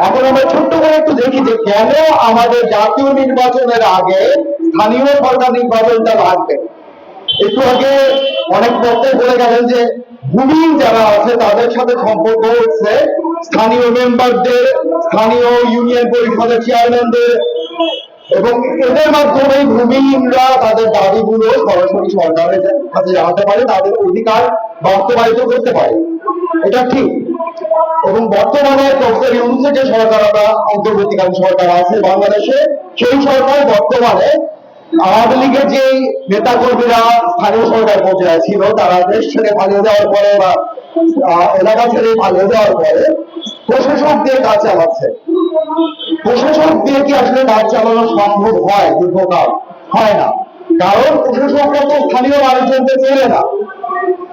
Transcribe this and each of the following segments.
এখন আমরা ছোট্ট করে একটু দেখি যে কেন আমাদের জাতীয় নির্বাচনের আগে স্থানীয় সরকার নির্বাচনটা একটু আগে অনেক বক্তব্য বলে গেলেন যে ভূমিহীন যারা আছে তাদের সাথে সম্পর্ক হচ্ছে স্থানীয় মেম্বারদের, স্থানীয় ইউনিয়ন পরিষদের চেয়ারম্যানদের এবং এদের মাধ্যমে ভূমিহীনরা তাদের দাবিগুলো সরাসরি সরকারের কাছে জানাতে পারে, তাদের অধিকার বাস্তবায়িত করতে পারে। এটা ঠিক। এবং বর্তমানে ডক্টর ইউনুসের যে সরকার আমরা, অন্তর্বর্তীকালীন সরকার আছে বাংলাদেশে, সেই সরকার বর্তমানে আওয়ামী লীগের যে নেতা কর্মীরা স্থানীয় সরকার পর্যায়ে ছিল, তারা দেশ ছেড়ে পালিয়ে যাওয়ার পরে বা এলাকা ছেড়ে পালিয়ে যাওয়ার পরে প্রশাসক দিয়ে কাজ চালাচ্ছে। প্রশাসক দিয়ে কি আসলে কাজ চালানো সম্ভব হয়, দীর্ঘকাল। হয় না। কারণ প্রশাসকরা তো স্থানীয় মানুষজনকে চেনে না।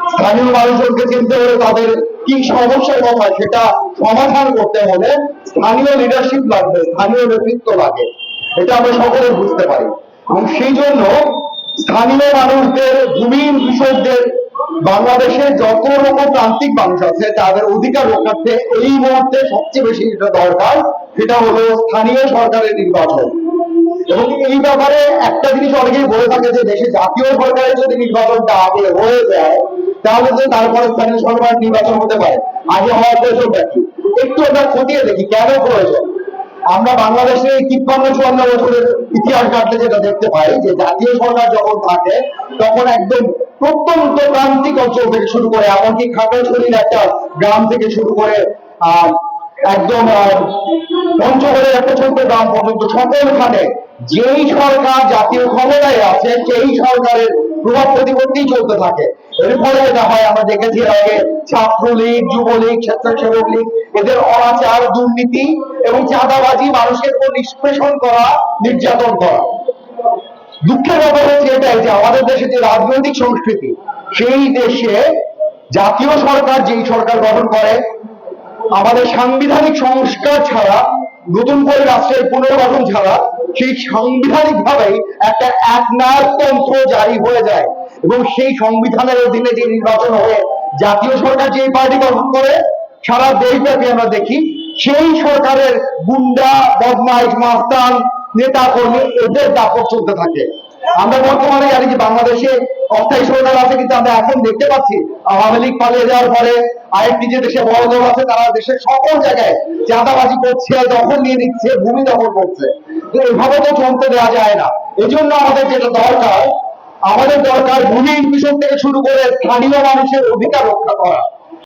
স্থানীয় মানুষজনকে চিনতে হলে তাদের কি সমস্যার কথা সেটা সমাধান করতে হলে স্থানীয় লিডারশিপ লাগবে, স্থানীয় নেতৃত্ব লাগে। এটা আমরা সকলে বুঝতে পারি। এবং সেই জন্য স্থানীয় মানুষদের ভূমিহীন কৃষকদের বাংলাদেশে যত রকম প্রান্তিক মানুষ আছে, তাদের অধিকার রক্ষার্থে এই মুহূর্তে সবচেয়ে বেশি যেটা দরকার। সেটা হলো স্থানীয় সরকারের নির্বাচন। এবং এই ব্যাপারে একটা জিনিস অনেকেই বলে থাকে যে দেশে জাতীয় সরকারের যদি নির্বাচনটা আগে হয়ে যায়, তাহলে তো তারপরে স্থানীয় সরকার নির্বাচন হতে পারে। আগে হওয়ার প্রয়োজন কি একটু আমরা খতিয়ে দেখি কেন প্রয়োজন। আমরা বাংলাদেশে তিপ্পান্ন, চুয়ান্ন বছরের ইতিহাস ঘাটলে যেটা দেখতে পাই যে জাতীয় সরকার যখন থাকে, তখন একদম প্রত্যন্ত প্রান্তিক অঞ্চল থেকে শুরু করে, এমনকি খাগড়াছড়ির একটা গ্রাম থেকে শুরু করে, আহ একদম আহ, পঞ্চগড়ের একটা ছোট্ট গ্রাম পর্যন্ত সকলখানে যেই সরকার জাতীয় ক্ষমতায় আছে সেই সরকারের প্রভাব প্রতিপত্তিই চলতে থাকে। এর ফলে যেটা হয় আমরা দেখেছি আগে ছাত্রলীগ যুবলীগ স্বেচ্ছাসেবক লীগ এদের অনাচার দুর্নীতি এবং চাঁদাবাজি মানুষের উপর নিষ্পেষণ করা নির্যাতন করা। দুঃখের ব্যাপার হচ্ছে এটাই যে আমাদের দেশে যে রাজনৈতিক সংস্কৃতি সেই দেশে জাতীয় সরকার যেই সরকার গঠন করে আমাদের সাংবিধানিক সংস্কার ছাড়া, নতুন করে রাষ্ট্রের পুনর্গঠন ছাড়া, সেই সাংবিধানিক ভাবেই একটা একনায়কতন্ত্র জারি হয়ে যায়। এবং সেই সংবিধানের অধীনে যে নির্বাচন হয়ে জাতীয় সরকার যে পার্টি গঠন করে, সারা দেশব্যাপী আমরা দেখি, সেই সরকারের গুন্ডা, বদমাইশ, মাস্তান নেতা কর্মী এদের দাপট চলতে থাকে। আমরা বর্তমানে জানি যে বাংলাদেশে অস্থায়ী সরকার আছে, কিন্তু আমরা এখন দেখতে পাচ্ছি আওয়ামী লীগ পালিয়ে যাওয়ার পরে আরেকটি যে দেশে বড় দল আছে, তারা দেশের সকল জায়গায় চাঁদাবাজি করছে, দখল নিয়ে নিচ্ছে, ভূমি দখল করছে। তো এভাবে তো চলতে দেওয়া যায় না। এই জন্য আমাদের যেটা দরকার, আমাদের দরকার ভূমি কৃষক থেকে শুরু করে স্থানীয় মানুষের অধিকার রক্ষা করা।